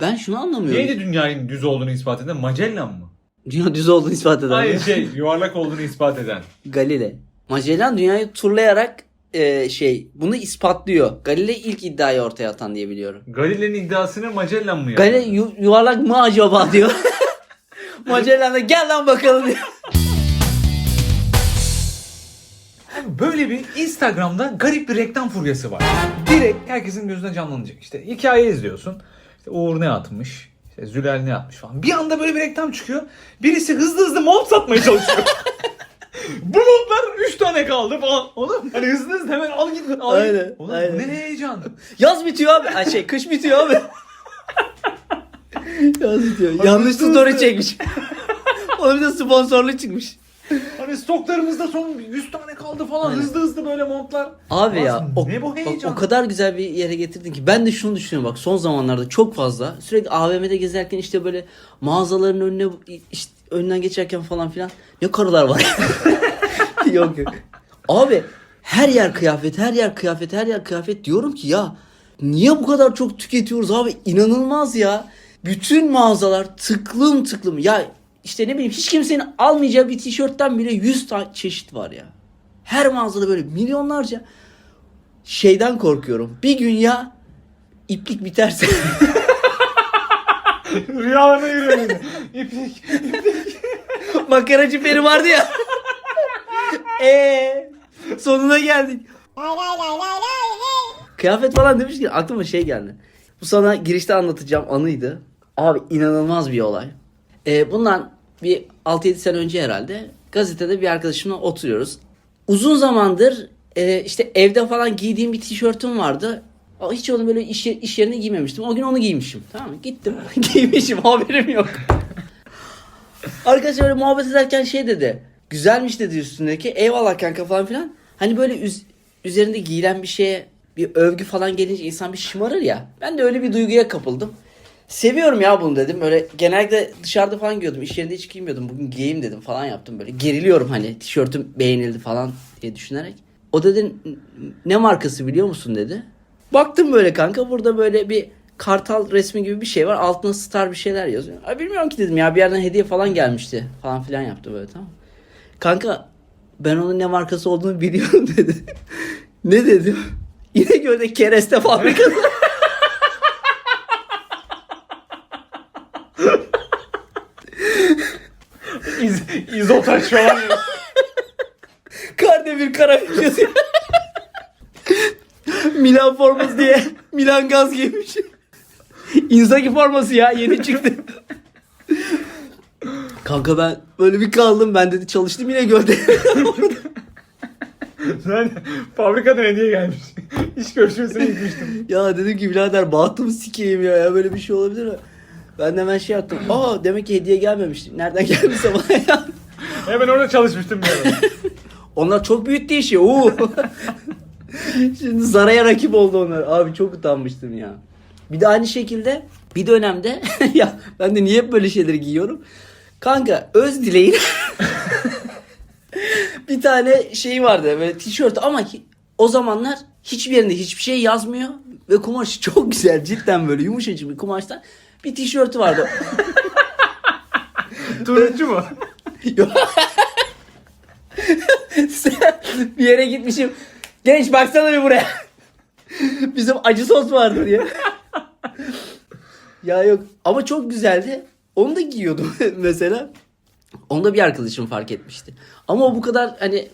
Ben şunu anlamıyorum. Neydi dünyanın düz olduğunu ispat eden? Magellan mı? Dünya düz olduğunu ispat eden. Hayır şey yuvarlak olduğunu ispat eden. Galile. Magellan dünyayı turlayarak e, şey bunu ispatlıyor. Galile ilk iddiayı ortaya atan diye biliyorum. Galile'nin iddiasını Magellan mı yaptı? Galile yu- yuvarlak mı acaba diyor. Magellan da gel lan bakalım diyor. Abi Böyle bir Instagram'da garip bir reklam furyası var. Direkt herkesin gözüne canlanacak. İşte hikaye izliyorsun. İşte Uğur ne atmış? İşte Zülal ne atmış falan. Bir anda böyle bir reklam çıkıyor. Birisi hızlı hızlı mont satmaya çalışıyor. Bu montlar 3 tane kaldı falan. Oğlum hani hızlı hızlı hemen al git. Al. Aynen, Oğlum aynen. ne heyecan. Yaz bitiyor abi. Ay şey kış bitiyor abi. Yaz bitiyor. Yanlış story çekmiş. Onun da sponsorlu çıkmış. Hani stoklarımızda son 100 tane kaldı falan. Aynen. Hızlı hızlı böyle montlar. Abi Lan ya o, ne bu heyecan? o kadar güzel bir yere getirdin ki ben de şunu düşünüyorum bak son zamanlarda çok fazla sürekli AVM'de gezerken işte böyle mağazaların önüne işte önünden geçerken falan filan ne karılar var. yok yok. Abi her yer kıyafet, her yer kıyafet, her yer kıyafet diyorum ki ya niye bu kadar çok tüketiyoruz abi inanılmaz ya. Bütün mağazalar tıklım tıklım ya işte ne bileyim hiç kimsenin almayacağı bir tişörtten bile 100 tane çeşit var ya. Her mağazada böyle milyonlarca şeyden korkuyorum. Bir gün ya iplik biterse Rüyalarına giriyor beni. İplik. makaracı peri vardı ya. Eee sonuna geldik. Kıyafet falan demiş ki aklıma şey geldi. Bu sana girişte anlatacağım anıydı. Abi inanılmaz bir olay. Ee, bundan bir 6-7 sene önce herhalde gazetede bir arkadaşımla oturuyoruz. Uzun zamandır e, işte evde falan giydiğim bir tişörtüm vardı. Hiç onu böyle iş, iş yerine giymemiştim. O gün onu giymişim. Tamam mı? Gittim. Giymişim. Haberim yok. Arkadaş böyle muhabbet ederken şey dedi. Güzelmiş dedi üstündeki. Eyvallah kanka falan filan. Hani böyle üz- üzerinde giyilen bir şeye bir övgü falan gelince insan bir şımarır ya. Ben de öyle bir duyguya kapıldım. Seviyorum ya bunu dedim. Böyle genelde dışarıda falan giyiyordum. İş yerinde hiç giymiyordum. Bugün giyeyim dedim falan yaptım böyle. Geriliyorum hani tişörtüm beğenildi falan diye düşünerek. O dedi ne markası biliyor musun dedi. Baktım böyle kanka burada böyle bir kartal resmi gibi bir şey var. Altına star bir şeyler yazıyor. Ay bilmiyorum ki dedim ya bir yerden hediye falan gelmişti falan filan yaptı böyle tamam. Kanka ben onun ne markası olduğunu biliyorum dedi. ne dedim? İnegöl'de kereste fabrikası. izotaş falan. Kardemir Karabük yazıyor. Milan forması diye Milan gaz giymiş. Inzaghi forması ya yeni çıktı. Kanka ben böyle bir kaldım ben dedi çalıştım yine gölde. Ben fabrikadan hediye gelmiş. İş görüşmesine gitmiştim. ya dedim ki birader bahtımı sikeyim ya, ya böyle bir şey olabilir mi? Ben de hemen şey yaptım. Aa demek ki hediye gelmemiş. Nereden geldiyse bana ya. Hemen orada çalışmıştım bir ara. Onlar çok büyüttü işi. Oo. Şimdi Zara'ya rakip oldu onlar. Abi çok utanmıştım ya. Bir de aynı şekilde bir dönemde ya ben de niye hep böyle şeyleri giyiyorum? Kanka öz dileğin bir tane şey vardı böyle tişört ama hi- o zamanlar hiçbir yerinde hiçbir şey yazmıyor ve kumaşı çok güzel cidden böyle yumuşacık bir kumaştan bir tişörtü vardı. Turuncu mu? Yok. bir yere gitmişim. Genç baksana bir buraya. Bizim acı sos vardı diye. ya yok ama çok güzeldi. Onu da giyiyordum mesela. Onu da bir arkadaşım fark etmişti. Ama o bu kadar hani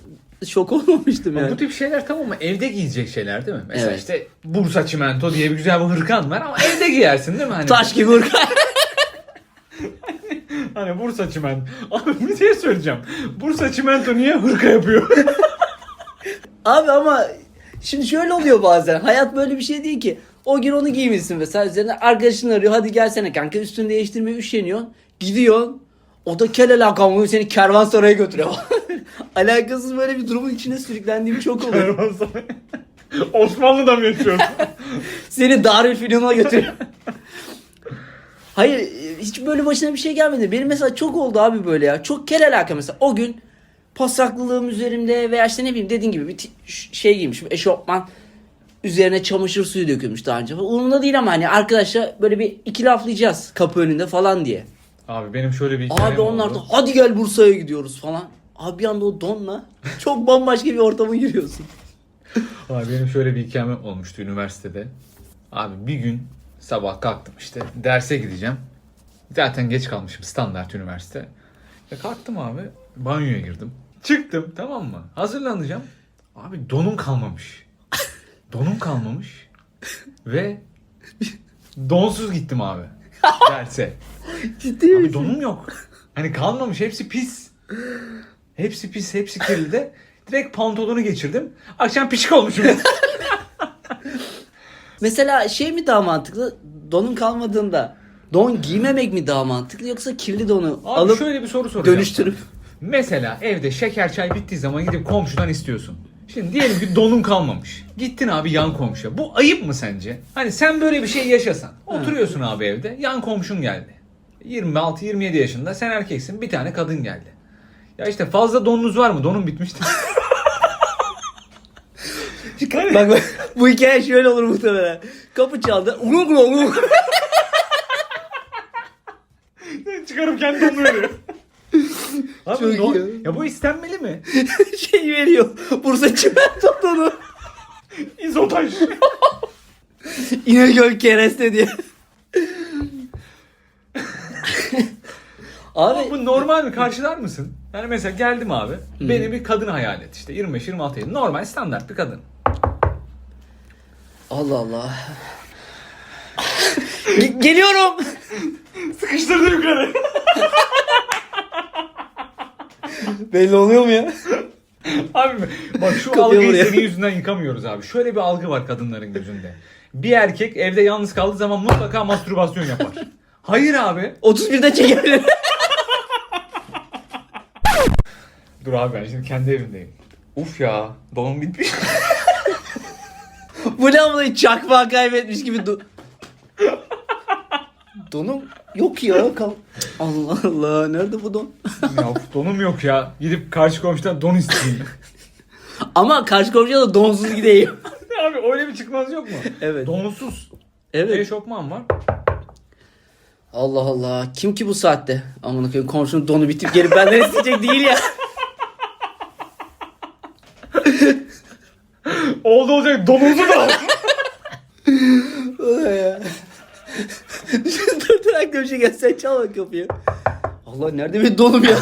şok olmamıştım yani. Bu tip şeyler tamam mı? Evde giyecek şeyler değil mi? Mesela Evet. işte Bursa Çimento diye bir güzel bir hırkan var ama evde giyersin değil mi? Hani, Taş gibi hırka. Hani Bursa Çimento. Abi bir şey söyleyeceğim. Bursa Çimento niye hırka yapıyor? Abi ama şimdi şöyle oluyor bazen. Hayat böyle bir şey değil ki. O gün onu giymişsin mesela üzerine arkadaşın arıyor. Hadi gelsene kanka üstünü değiştirmeye üşeniyorsun. Gidiyorsun. O da kel alakamı seni kervansaraya götürüyor. Alakasız böyle bir durumun içine sürüklendiğim çok oluyor. Osmanlı'da mı yaşıyorsun? Seni Darülfünun'a götürüyor. Hayır hiç böyle başına bir şey gelmedi. Benim mesela çok oldu abi böyle ya. Çok kel alaka mesela. O gün pasaklılığım üzerimde veya işte ne bileyim dediğin gibi bir şey giymişim eşofman. Üzerine çamaşır suyu dökülmüş daha önce. Umurumda değil ama hani arkadaşlar böyle bir iki laflayacağız kapı önünde falan diye. Abi benim şöyle bir Abi onlar da hadi gel Bursa'ya gidiyoruz falan. Abi bir anda o donla çok bambaşka bir ortama giriyorsun. Abi benim şöyle bir hikayem olmuştu üniversitede. Abi bir gün sabah kalktım işte derse gideceğim. Zaten geç kalmışım standart üniversite. Ya kalktım abi banyoya girdim. Çıktım tamam mı? Hazırlanacağım. Abi donum kalmamış. Donum kalmamış. Ve donsuz gittim abi. Derse. Ciddi Abi donum yok. Hani kalmamış hepsi pis. Hepsi pis, hepsi kirli de. Direkt pantolonu geçirdim. Akşam pişik olmuşum. Mesela şey mi daha mantıklı? Donun kalmadığında don giymemek mi daha mantıklı yoksa kirli donu Abi alıp şöyle bir soru soracağım. dönüştürüp Mesela evde şeker çay bittiği zaman gidip komşudan istiyorsun. Şimdi diyelim ki donun kalmamış. Gittin abi yan komşuya. Bu ayıp mı sence? Hani sen böyle bir şey yaşasan. Oturuyorsun abi evde. Yan komşun geldi. 26-27 yaşında sen erkeksin. Bir tane kadın geldi. Ya işte fazla donunuz var mı? Donum bitmişti. Bak bak bu hikaye şöyle olur muhtemelen. Kapı çaldı. Uluk uluk uluk. Çıkarıp kendi donunu veriyor. Abi Çok don- iyi. ya bu istenmeli mi? şey veriyor. Bursa çimento donu. İzotaj. İnegöl kereste diye. Abi Bu normal mi? Karşılar mısın? Yani mesela geldim abi. Beni bir kadın hayal et işte. 25-26 yaşında. Normal standart bir kadın. Allah Allah. Ge- Geliyorum. Sıkıştırdı yukarı. Belli oluyor mu ya? Abi bak şu Kapıya algıyı vuruyor. senin yüzünden yıkamıyoruz abi. Şöyle bir algı var kadınların gözünde. Bir erkek evde yalnız kaldığı zaman mutlaka mastürbasyon yapar. Hayır abi. 31'de çekebilir. Dur abi ben şimdi kendi evimdeyim. Uf ya donum bitmiş. Bu ne amına çakmağı kaybetmiş gibi do- Donum yok ya. Kal- Allah Allah nerede bu don? ya donum yok ya. Gidip karşı komşudan don isteyeyim. Ama karşı komşuya da donsuz gideyim. abi öyle bir çıkmaz yok mu? Evet. Donsuz. evet. Eşofman var. Allah Allah. Kim ki bu saatte? Amına koyayım komşunun donu bitip gelip benden isteyecek değil ya. Oldu olacak donunuzu da al. Bir şey gel sen çal bak kapıyı. Allah nerede bir donum ya?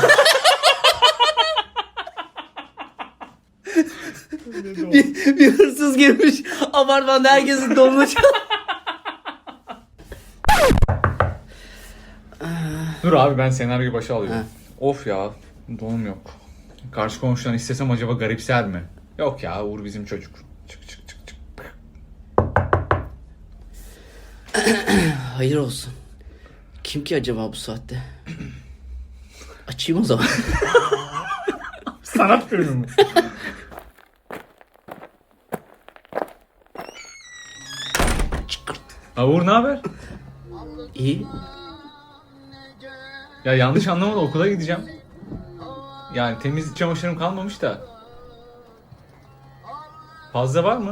bir, bir hırsız girmiş apartmanda herkesin donunu çal. Dur abi ben senaryoyu başa alıyorum. Of ya donum yok. Karşı komşudan istesem acaba garipser mi? Yok ya Uğur bizim çocuk. Hayır olsun. Kim ki acaba bu saatte? Açayım o zaman. Sanat? Çıkırt. Ha Uğur ne haber? İyi. Ya yanlış anlama da okula gideceğim. Yani temiz çamaşırım kalmamış da. Fazla var mı?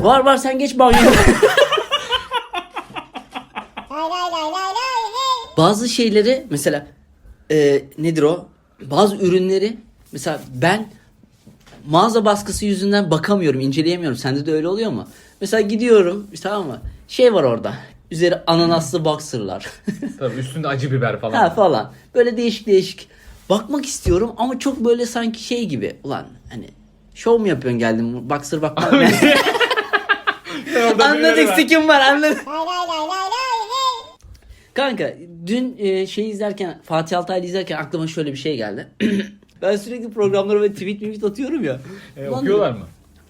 Var var sen geç banyoya. Bazı şeyleri mesela e, nedir o? Bazı ürünleri mesela ben mağaza baskısı yüzünden bakamıyorum, inceleyemiyorum. Sende de öyle oluyor mu? Mesela gidiyorum tamam mı? Şey var orada. Üzeri ananaslı boxer'lar. Tabii üstünde acı biber falan. ha falan. Böyle değişik değişik. Bakmak istiyorum ama çok böyle sanki şey gibi. Ulan hani şov mu yapıyorsun geldim boxer bakmam. Orada Anladık sikim var anladık. Kanka dün e, şey izlerken Fatih Altaylı izlerken aklıma şöyle bir şey geldi. ben sürekli programlara böyle tweet tweet atıyorum ya. E, Ulan okuyorlar mı?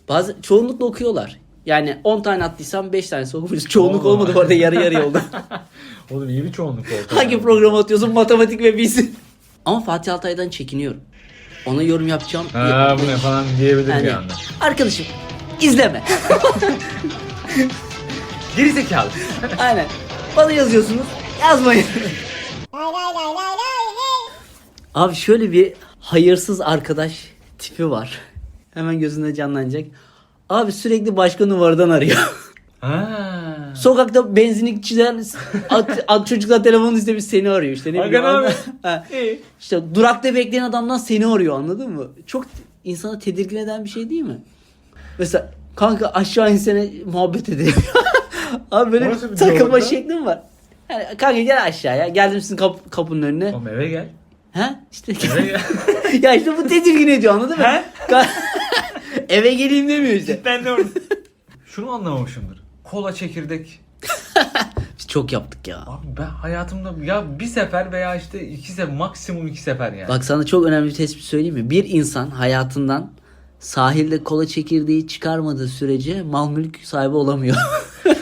Bazı çoğunlukla okuyorlar. Yani 10 tane attıysam 5 tanesi okumuş. Çoğunluk Allah. olmadı bu arada yarı yarıya oldu. Oğlum iyi bir çoğunluk oldu. Hangi programı atıyorsun matematik ve bilsin. Ama Fatih Altaylı'dan çekiniyorum. Ona yorum yapacağım. Ha bu ne falan diyebilirim Yani, bir anda. arkadaşım izleme. Geri zekalı. Aynen. Bana yazıyorsunuz yazmayın. Abi şöyle bir hayırsız arkadaş tipi var. Hemen gözünde canlanacak. Abi sürekli başka numaradan arıyor. Ha. Sokakta benzinlikçiler at, at çocuklar telefonunu istemiş seni arıyor işte ne Hakan bileyim. abi. Ha. İyi. İşte durakta bekleyen adamdan seni arıyor anladın mı? Çok insanı tedirgin eden bir şey değil mi? Mesela kanka aşağı insene muhabbet edelim. Abi böyle Orası bir takılma lan. şeklim var. Yani kanka gel aşağıya. Geldim sizin kap- kapının önüne. Oğlum eve gel. Ha? İşte Eve gel. ya işte bu tedirgin ediyor anladın mı? He? Ka- Eve geleyim demiyor işte. ben de orada. Şunu anlamamışımdır. Kola çekirdek. Biz çok yaptık ya. Abi ben hayatımda ya bir sefer veya işte iki sefer maksimum iki sefer yani. Bak sana çok önemli bir tespit söyleyeyim mi? Bir insan hayatından sahilde kola çekirdeği çıkarmadığı sürece mal mülk sahibi olamıyor.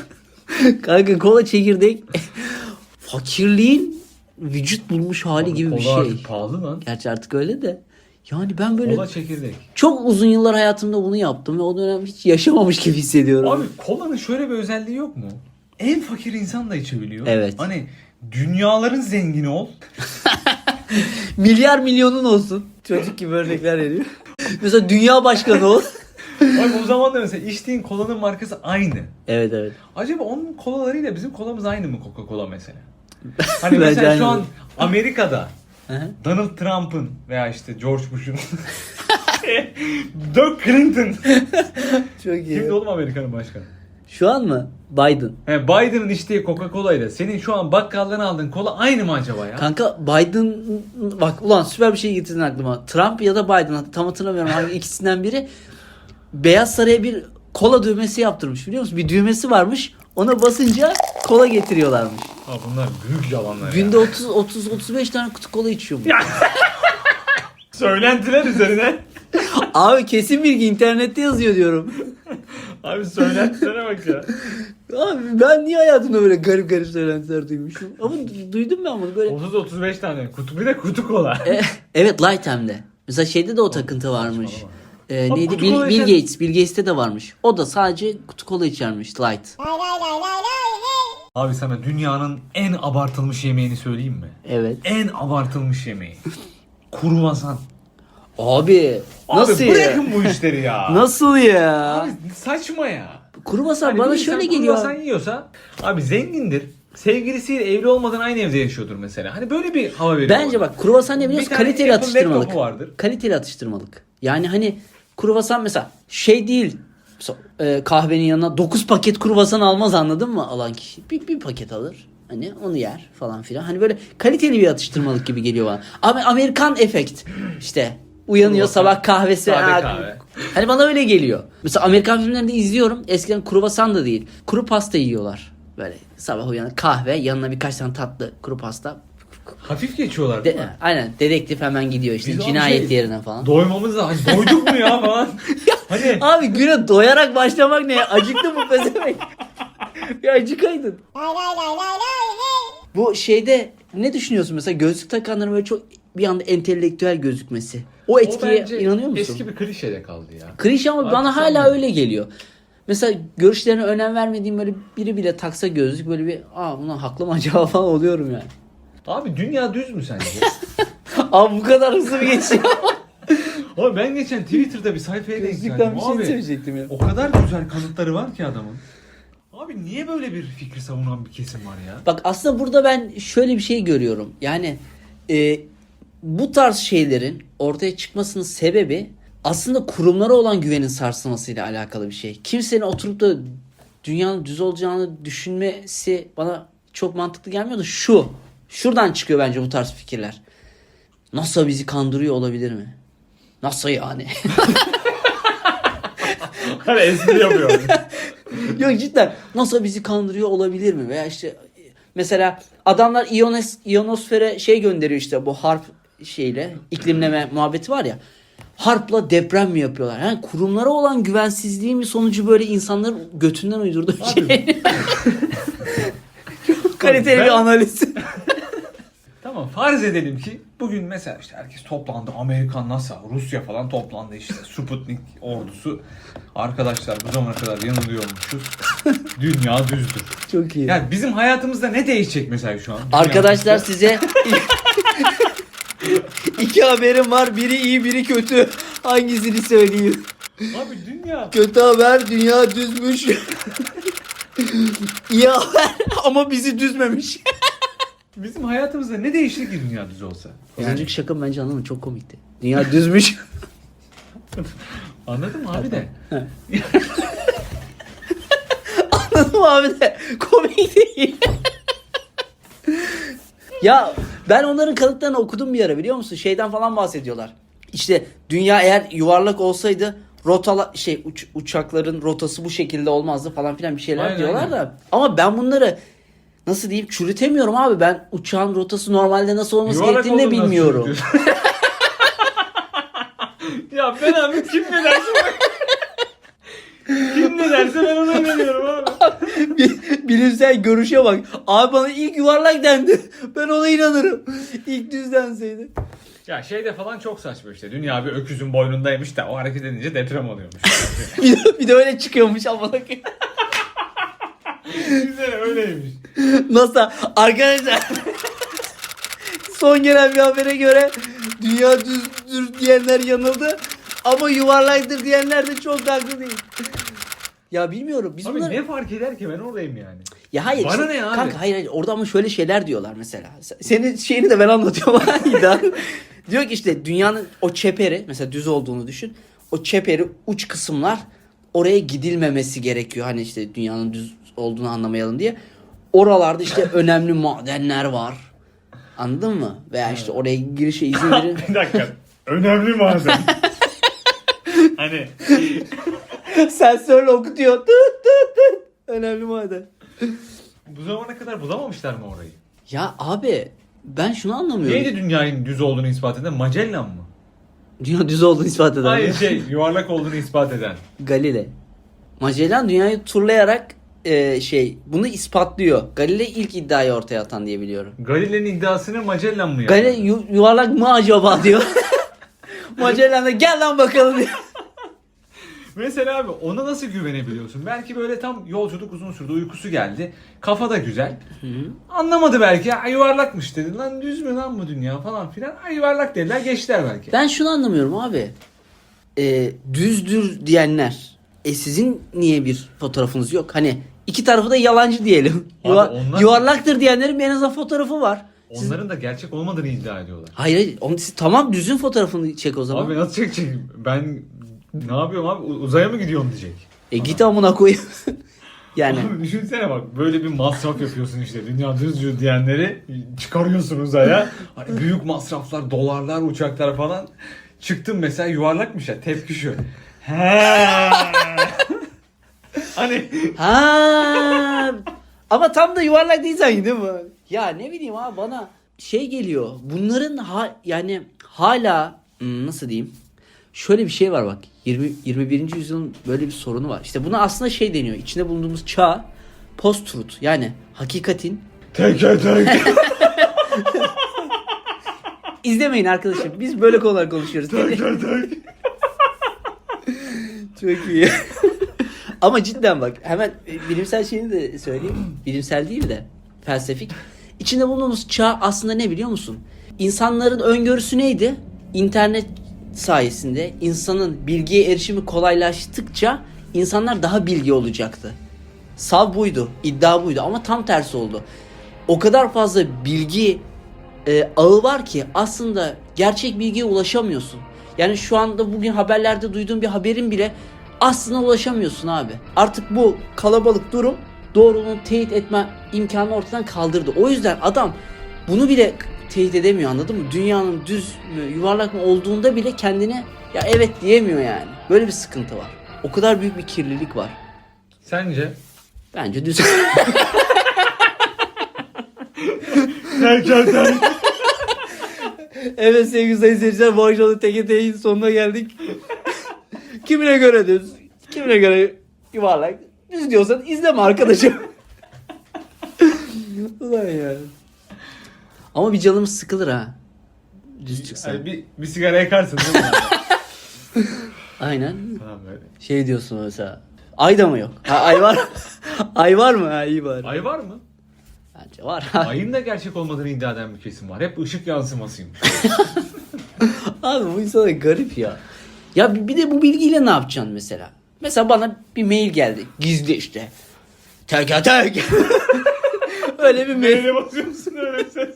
Kanka kola çekirdek fakirliğin vücut bulmuş hali Abi gibi bir şey. artık pahalı lan. Gerçi artık öyle de. Yani ben böyle Kola çekirdek. çok uzun yıllar hayatımda bunu yaptım ve o dönem hiç yaşamamış gibi hissediyorum. Abi kolanın şöyle bir özelliği yok mu? En fakir insan da içebiliyor. Evet. Hani dünyaların zengini ol. Milyar milyonun olsun. Çocuk gibi örnekler veriyor. Mesela dünya başkanı ol. Abi o zaman da mesela içtiğin kolanın markası aynı. evet evet. Acaba onun kolalarıyla bizim kolamız aynı mı Coca-Cola mesela? Hani Bence mesela aynı. şu an Amerika'da. Donald Trump'ın veya işte George Bush'un Doug Clinton. Çok iyi. Kimdi oğlum Amerika'nın başkanı? Şu an mı? Biden. He, Biden'ın içtiği Coca-Cola ile senin şu an bakkaldan aldığın kola aynı mı acaba ya? Kanka Biden bak ulan süper bir şey getirdin aklıma. Trump ya da Biden tam hatırlamıyorum hangi ikisinden biri Beyaz Saray'a bir kola düğmesi yaptırmış biliyor musun? Bir düğmesi varmış. Ona basınca kola getiriyorlarmış. Ha, bunlar büyük yalanlar Günde ya. 30 30 35 tane kutu kola içiyormuş. Söylentiler üzerine. Abi kesin bilgi internette yazıyor diyorum. Abi söylentilere bak ya. Abi ben niye hayatımda böyle garip garip söylentiler duymuşum? Ama du- duydum ben bunu böyle. 30-35 tane kutu bir de kutu kola. E, evet light hem de. Mesela şeyde de o takıntı varmış. E, Abi neydi? kutu Bill, kola Bill içen- Gates. Bill Gates'te de varmış. O da sadece kutu kola içermiş light. Abi sana dünyanın en abartılmış yemeğini söyleyeyim mi? Evet. En abartılmış yemeği. Kruvasan. Abi nasıl Abi ya? bırakın bu işleri ya. Nasıl ya? Abi saçma ya. Kuru basar Hani bana bir insan şöyle geliyor. kruvasan yiyorsa abi zengindir. Sevgilisiyle evli olmadan aynı evde yaşıyordur mesela. Hani böyle bir hava veriyor. Bence bak kruvasan ne Bir biliyorsun? tane Kaliteli Apple atıştırmalık. laptopu vardır. Kaliteli atıştırmalık. Yani hani kruvasan mesela şey değil. Mesela, e, kahvenin yanına 9 paket kruvasan almaz anladın mı alan kişi? Bir, bir paket alır. Hani onu yer falan filan. Hani böyle kaliteli bir atıştırmalık gibi geliyor bana. Ama Amerikan efekt. işte uyanıyor sabah kahvesi. sade ha, kahve. Hani bana öyle geliyor. Mesela Amerikan filmlerinde izliyorum. Eskiden kruvasan da değil. Kuru pasta yiyorlar. Böyle sabah uyanıp kahve yanına birkaç tane tatlı kuru pasta. Hafif geçiyorlar değil De- mi? aynen dedektif hemen gidiyor işte Biz cinayet şey- yerine falan. Doymamız da hani doyduk mu ya falan. hani Abi güne doyarak başlamak ne? Acıktı mı pezevenk? bir acıkaydın. Bu şeyde ne düşünüyorsun mesela gözlük takanların böyle çok bir anda entelektüel gözükmesi. O o etkiye bence inanıyor musun? eski bir klişede kaldı ya. Klişe ama Artık bana hala sanmıyorum. öyle geliyor. Mesela görüşlerine önem vermediğim böyle biri bile taksa gözlük böyle bir aa buna haklı mı acaba falan oluyorum yani. Abi dünya düz mü sence? Abi bu kadar hızlı bir geçiyor. Abi ben geçen Twitter'da bir sayfaya denk geldim. bir şey Abi, söyleyecektim ya. O kadar güzel kanıtları var ki adamın. Abi niye böyle bir fikri savunan bir kesim var ya? Bak aslında burada ben şöyle bir şey görüyorum. Yani e, bu tarz şeylerin ortaya çıkmasının sebebi aslında kurumlara olan güvenin sarsılmasıyla alakalı bir şey. Kimsenin oturup da dünyanın düz olacağını düşünmesi bana çok mantıklı gelmiyor da şu. Şuradan çıkıyor bence bu tarz fikirler. NASA bizi kandırıyor olabilir mi? NASA yani. Hani espri yapıyor. Yok cidden NASA bizi kandırıyor olabilir mi? Veya işte mesela adamlar iyonos, iyonosfere şey gönderiyor işte bu harp şeyle iklimleme muhabbeti var ya. Harpla deprem mi yapıyorlar? Yani kurumlara olan güvensizliği mi sonucu böyle insanların götünden uydurduğu şey. Çok kaliteli bir analiz. tamam farz edelim ki bugün mesela işte herkes toplandı. Amerikan, NASA, Rusya falan toplandı işte. Sputnik ordusu. Arkadaşlar bu zamana kadar yanılıyormuşuz. Dünya düzdür. Çok iyi. Yani bizim hayatımızda ne değişecek mesela şu an? Dünya Arkadaşlar düzse? size iki haberim var. Biri iyi, biri kötü. Hangisini söyleyeyim? Abi dünya Kötü haber dünya düzmüş. İyi haber ama bizi düzmemiş. bizim hayatımızda ne değişti ki dünya düz olsa? Az önceki şaka bence anladın mı? Çok komikti. Dünya düzmüş. anladın mı abi de? Anladın mı abi de? Komik değil. ya ben onların kanıtlarını okudum bir ara biliyor musun? Şeyden falan bahsediyorlar. İşte dünya eğer yuvarlak olsaydı rotala şey uç- uçakların rotası bu şekilde olmazdı falan filan bir şeyler Aynen, diyorlar aynen. da. Ama ben bunları nasıl diyeyim çürütemiyorum abi. Ben uçağın rotası normalde nasıl olması Yuvarlak gerektiğini de bilmiyorum. ya ben abi kim ne derse kim ne derse ben ona inanıyorum abi. Bil- Bilimsel görüşe bak. Abi bana ilk yuvarlak dendi. Ben ona inanırım. İlk düz denseydi. Ya şeyde falan çok saçma işte. Dünya bir öküzün boynundaymış da o hareket edince deprem oluyormuş. bir, de, bir de öyle çıkıyormuş amına. Güzel öyleymiş. Nasıl? Arkadaşlar son gelen bir habere göre dünya düzdür diyenler yanıldı. Ama yuvarlaktır diyenler de çok haklı değil. Ya bilmiyorum. Biz Abi bunları... ne fark eder ki ben oradayım yani. Ya hayır. Bana işte- ne abi? Kanka hayır hayır. Orada ama şöyle şeyler diyorlar mesela. Se- Senin şeyini de ben anlatıyorum. Diyor ki işte dünyanın o çeperi mesela düz olduğunu düşün. O çeperi uç kısımlar oraya gidilmemesi gerekiyor. Hani işte dünyanın düz olduğunu anlamayalım diye. Oralarda işte önemli madenler var. Anladın mı? Veya işte oraya girişe izin verin. bir dakika. Önemli maden. hani Sensörle okutuyor. Tut tut tut. Önemli maden. bu zamana kadar bulamamışlar mı orayı? Ya abi ben şunu anlamıyorum. Neydi dünyanın düz olduğunu ispat eden? Magellan mı? Dünya düz olduğunu ispat eden. Hayır şey yuvarlak olduğunu ispat eden. Galile. Magellan dünyayı turlayarak e, şey bunu ispatlıyor. Galile ilk iddiayı ortaya atan diye biliyorum. Galile'nin iddiasını Magellan mı yaptı? Galile yu- yuvarlak mı acaba diyor. Magellan da gel lan bakalım diyor. Mesela abi ona nasıl güvenebiliyorsun? Belki böyle tam yolculuk uzun sürdü, uykusu geldi. Kafa da güzel. Anlamadı belki. Ay yuvarlakmış dedi. Lan düz mü lan bu dünya falan filan. Ay yuvarlak dediler geçtiler belki. Ben şunu anlamıyorum abi. E, düzdür diyenler. E sizin niye bir fotoğrafınız yok? Hani iki tarafı da yalancı diyelim. Abi Yuva- onlar- Yuvarlaktır diyenlerin en azından fotoğrafı var. Siz- Onların da gerçek olmadığını iddia ediyorlar. Hayır hayır. Onu, siz- tamam düzün fotoğrafını çek o zaman. Abi nasıl çekecek? Ben ne yapıyorum abi? Uzaya mı gidiyorum diyecek. E git amına koyayım. yani. Abi düşünsene bak böyle bir masraf yapıyorsun işte dünya düz diyenleri çıkarıyorsun uzaya. Hani büyük masraflar, dolarlar, uçaklar falan. Çıktım mesela yuvarlakmış ya tepki şu. He. hani Ha. Ama tam da yuvarlak değil sanki değil mi? Ya ne bileyim abi bana şey geliyor. Bunların ha, yani hala hmm, nasıl diyeyim? Şöyle bir şey var bak. 20 21. yüzyılın böyle bir sorunu var. İşte buna aslında şey deniyor. İçinde bulunduğumuz çağ post truth. Yani hakikatin teke tek. izlemeyin arkadaşım. Biz böyle konular konuşuyoruz. teke tek. Çok iyi. Ama cidden bak hemen e, bilimsel şeyini de söyleyeyim. Bilimsel değil de felsefik. İçinde bulunduğumuz çağ aslında ne biliyor musun? İnsanların öngörüsü neydi? İnternet sayesinde insanın bilgiye erişimi kolaylaştıkça insanlar daha bilgi olacaktı. Sav buydu, iddia buydu ama tam tersi oldu. O kadar fazla bilgi e, ağı var ki aslında gerçek bilgiye ulaşamıyorsun. Yani şu anda bugün haberlerde duyduğun bir haberin bile aslında ulaşamıyorsun abi. Artık bu kalabalık durum doğruluğunu teyit etme imkanını ortadan kaldırdı. O yüzden adam bunu bile teyit edemiyor anladın mı? Dünyanın düz mü yuvarlak mı olduğunda bile kendine ya evet diyemiyor yani. Böyle bir sıkıntı var. O kadar büyük bir kirlilik var. Sence? Bence düz. Evet sevgili sayın seyirciler bu akşam da teke teyin sonuna geldik. Kimine göre düz, kimine göre yuvarlak. Düz diyorsan izleme arkadaşım. Ulan ya. Ama bir canımız sıkılır ha. Düz çıksa. Hani bir, bir sigara yakarsın değil mi? Aynen. Falan böyle. Şey diyorsun mesela. Ay da mı yok? Ha, ay var. ay var mı? Ha, iyi var. Ay var mı? Bence var. Ayın da gerçek olmadığını iddia eden bir kesim var. Hep ışık yansımasıymış. Abi bu insana garip ya. Ya bir de bu bilgiyle ne yapacaksın mesela? Mesela bana bir mail geldi. Gizli işte. Tek tek. Öyle bir mail. Neyle basıyorsun öyle ses?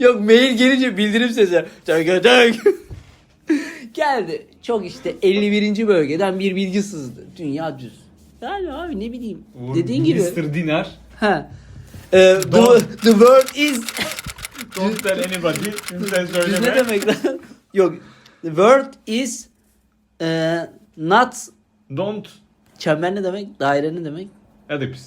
Yok mail gelince bildirim sesi. Tek tek. Geldi. Çok işte 51. bölgeden bir bilgi sızdı. Dünya düz. Yani abi ne bileyim. Dediğin gibi. Mr. Dinar. Ha. Ee, the, the world is Don't tell anybody. Şimdi sen Düz söyleme. ne demek lan? Yok. The world is e, not Don't. çember ne demek? Daire ne demek? Hadi pis.